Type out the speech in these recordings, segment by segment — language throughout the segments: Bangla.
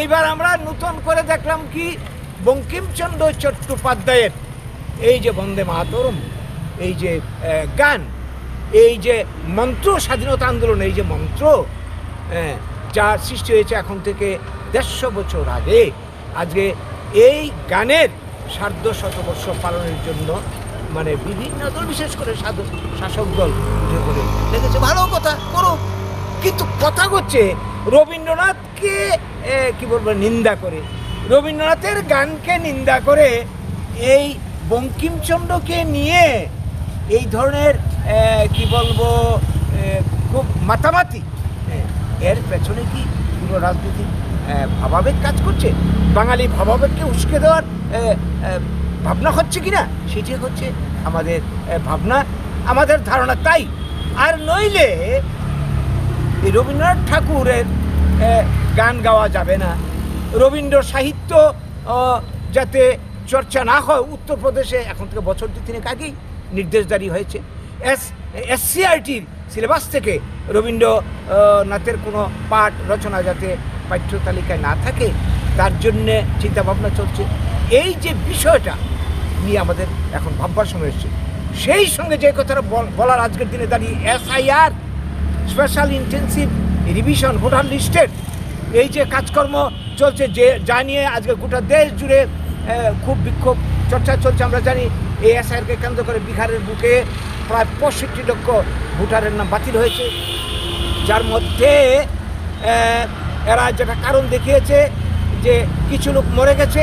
এইবার আমরা নতুন করে দেখলাম কি বঙ্কিমচন্দ্র চট্টোপাধ্যায়ের। এই যে বন্দে মাতরম, এই যে গান, এই যে মন্ত্র স্বাধীনতা আন্দোলন, এই যে মন্ত্র যার সৃষ্টি হয়েছে এখন থেকে দেড়শো বছর আগে। আজকে এই গানের সার্ধ শতবর্ষ পালনের জন্য মানে বিভিন্ন দল, বিশেষ করে শাসক দল লেগেছে ভালো কথা, করো। কিন্তু কথা হচ্ছে রবীন্দ্রনাথকে কি বলব, নিন্দা করে। রবীন্দ্রনাথের গানকে নিন্দা করে এই বঙ্কিমচন্দ্রকে নিয়ে এই ধরনের কি বলব খুব মাতামাতি। এর পেছনে কি পুরো রাজনীতি ভাবাবেগ কাজ করছে? বাঙালি ভাবাবেগকে উস্কে দেওয়ার ভাবনা হচ্ছে কি না সেটি হচ্ছে আমাদের ভাবনা, আমাদের ধারণা। তাই, আর নইলে রবীন্দ্রনাথ ঠাকুরের গান গাওয়া যাবে না। রবীন্দ্র সাহিত্য যাতে চর্চা না হয়, উত্তরপ্রদেশে এখন থেকে বছর তিনেক আগেই নির্দেশ জারি হয়েছে। এস এসসিআরটির সিলেবাস থেকে রবীন্দ্রনাথের কোনো পাঠ, রচনা যাতে পাঠ্য তালিকায় না থাকে, তার জন্যে চিন্তাভাবনা চলছে। এই যে বিষয়টা নিয়ে আমাদের এখন ভাববার সময় এসছে। সেই সঙ্গে যে কথাটা বল- বলার আজকের দিনে দাঁড়িয়ে SIR special intensive revision voter লিস্টের এই যে কাজকর্ম চলছে, যে যা নিয়ে আজকে গোটা দেশ জুড়ে খুব বিক্ষোভ চর্চা চলছে। আমরা জানি এই এসআইআরকে কেন্দ্র করে বিহারের বুকে প্রায় পঁয়ষট্টি লক্ষ ভোটারের নাম বাতিল হয়েছে। যার মধ্যে এরা যেটা কারণ দেখিয়েছে যে কিছু লোক মরে গেছে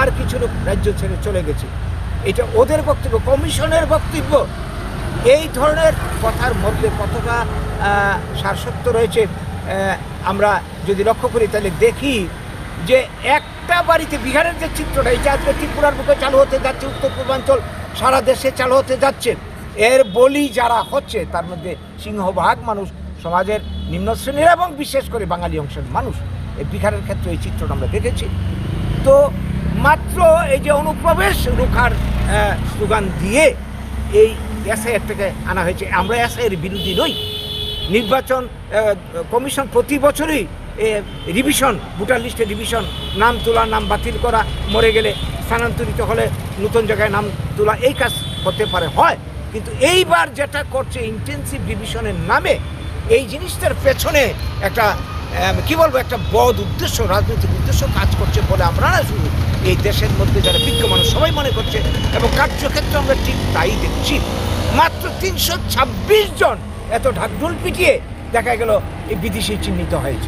আর কিছু লোক রাজ্য ছেড়ে চলে গেছে। এটা ওদের বক্তব্য, কমিশনের বক্তব্য। এই ধরনের কথার মধ্যে কতটা সারসত্য রয়েছে আমরা যদি লক্ষ্য করি তাহলে দেখি যে একটা বাড়িতে বিহারের যে চিত্রটা, এই যে আজকে ত্রিপুরার বুকে চালু হতে যাচ্ছে, উত্তর পূর্বাঞ্চল, সারা দেশে চালু হতে যাচ্ছে। এর বলি যারা হচ্ছে, তার মধ্যে সিংহভাগ মানুষ, সমাজের নিম্ন শ্রেণির এবং বিশেষ করে বাঙালি অংশের মানুষ, এই বিহারের ক্ষেত্রে এই চিত্রটা আমরা দেখেছি। তো মাত্র এই যে অনুপ্রবেশ রুখার স্লোগান দিয়ে এই এসআইয়ের থেকে আনা হয়েছে। আমরা এসআইয়ের বিরোধী নই নির্বাচন কমিশন প্রতি বছরই রিভিশন ভোটার লিস্টে রিভিশন নাম তোলা, নাম বাতিল করা, মরে গেলে স্থানান্তরিত হলে নতুন জায়গায় নাম তোলা, এই কাজ হতে পারে, হয়। কিন্তু এইবার যেটা করছে ইন্টেন্সিভ রিভিশনের নামে, এই জিনিসটার পেছনে একটা কি বলব, একটা বদ উদ্দেশ্য, রাজনৈতিক উদ্দেশ্য কাজ করছে বলে না শুধু এই দেশের মধ্যে যারা বিজ্ঞ মানুষ সবাই মনে করছে এবং কার্যক্ষেত্রে আমরা ঠিক তাই দেখছি। মাত্র তিনশো ছাব্বিশ জন এত ঢাকঢোল পিটিয়ে দেখা গেল এই বিদেশি চিহ্নিত হয়েছে।